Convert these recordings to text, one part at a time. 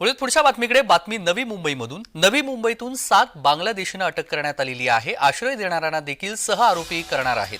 वळूयात पुढच्या बातमीकडे. बातमी नवी मुंबईमधून. नवी मुंबईतून सात बांगलादेशींना अटक करण्यात आलेली आहे. आश्रय देणाऱ्यांना देखील सह आरोपी करणार आहेत.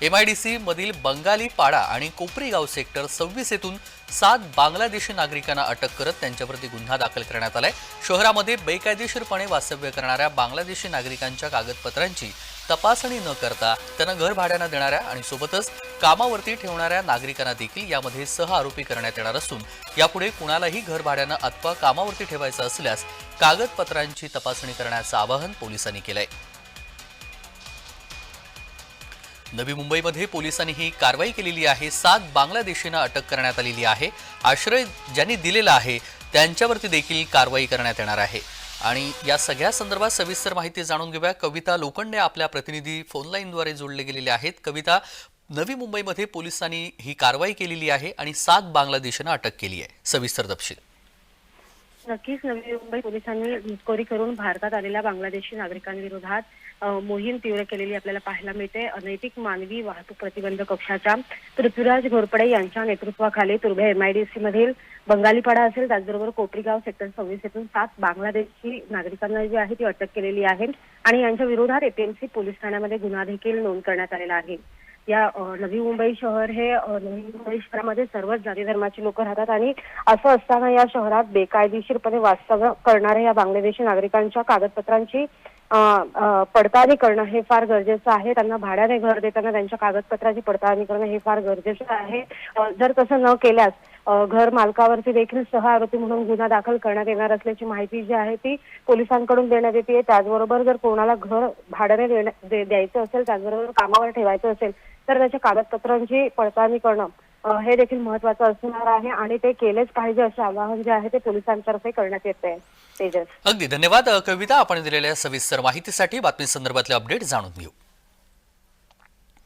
एमआयडीसी मधील बंगाली पाडा आणि कोपरी गाव सेक्टर सव्वीस येथून सात बांगलादेशी नागरिकांना अटक करत त्यांच्यावरती गुन्हा दाखल करण्यात आलाय. शहरामध्ये बेकायदेशीरपणे वास्तव्य करणाऱ्या बांगलादेशी नागरिकांच्या कागदपत्रांची तपासणी न करता त्यांना घर भाड्यानं देणाऱ्या आणि सोबतच कामावरती ठेवणाऱ्या नागरिकांना देखील यामध्ये सह आरोपी करण्यात येणार असून यापुढे कुणालाही घर भाड्यानं अथवा कामावरती ठेवायचं असल्यास कागदपत्रांची तपासणी करण्याचं आवाहन पोलिसांनी केलंय. नवी मुंबईमध्ये पोलिसांनी ही कारवाई केलेली आहे. सात बांगलादेशींना अटक करण्यात आलेली आहे. आश्रय ज्यांनी दिलेला आहे त्यांच्यावरती देखील कारवाई करण्यात येणार आहे. आणि या सगळ्या संदर्भात सविस्तर माहिती जाणून घेऊया. कविता लोखंडे आपल्या प्रतिनिधी फोनलाईनद्वारे जोडले गेलेले आहेत. कविता नवी मुंबईमध्ये पोलिसांनी ही कारवाई केलेली आहे आणि सात बांगलादेशांना अटक केली आहे. सविस्तर तपशील. नक्कीच नवी मुंबई पोलिसांनी घुसखोरी करून भारतात आलेल्या बांगलादेशी नागरिकांविरोधात मोहीम तीव्र केलेली आपल्याला पाहायला मिळते. अनैतिक मानवी वाहतूक प्रतिबंध कक्षाच्या पृथ्वीराज घोरपडे यांच्या नेतृत्वाखाली तुर्भे एमआयडीसी मधील बंगालीपाडा असेल त्याचबरोबर कोपरीगाव सेक्टर सव्वीस येथून सात बांगलादेशी नागरिकांना जी आहे ती अटक केलेली आहे आणि यांच्या विरोधात एपीएमसी पोलीस ठाण्यामध्ये गुन्हा देखील नोंद करण्यात आलेला आहे. या नवी मुंबई शहर हे नवी मुंबई शहरामध्ये सर्वच जाती धर्माची लोक राहतात आणि असं असताना या शहरात बेकायदेशीरपणे वास्तव्य करणाऱ्या या बांगलादेशी नागरिकांच्या कागदपत्रांची पडताळणी करणं हे फार गरजेचं आहे. त्यांना भाड्याने घर देताना त्यांच्या कागदपत्राची पडताळणी करणं हे फार गरजेचं आहे. जर तसं न केल्यास घर मालकावरती देखील सह आरोपी म्हणून गुन्हा दाखल करण्यात येणार असल्याची माहिती जी आहे ती पोलिसांकडून देण्यात येते. त्याचबरोबर जर कोणाला घर भाड्याने द्यायचं असेल त्याचबरोबर कामावर ठेवायचं असेल तर त्याच्या कागदपत्रांची पडताळणी करणं हे देखील महत्वाचं असणार आहे आणि ते केलेच पाहिजे असे आवाहन जे आहे ते पोलिसांतर्फे करण्यात येत आहे. तेजस. अगदी धन्यवाद कविता. आपण दिलेल्या सविस्तर माहितीसाठी बातमी संदर्भातले अपडेट जाणून घेऊ.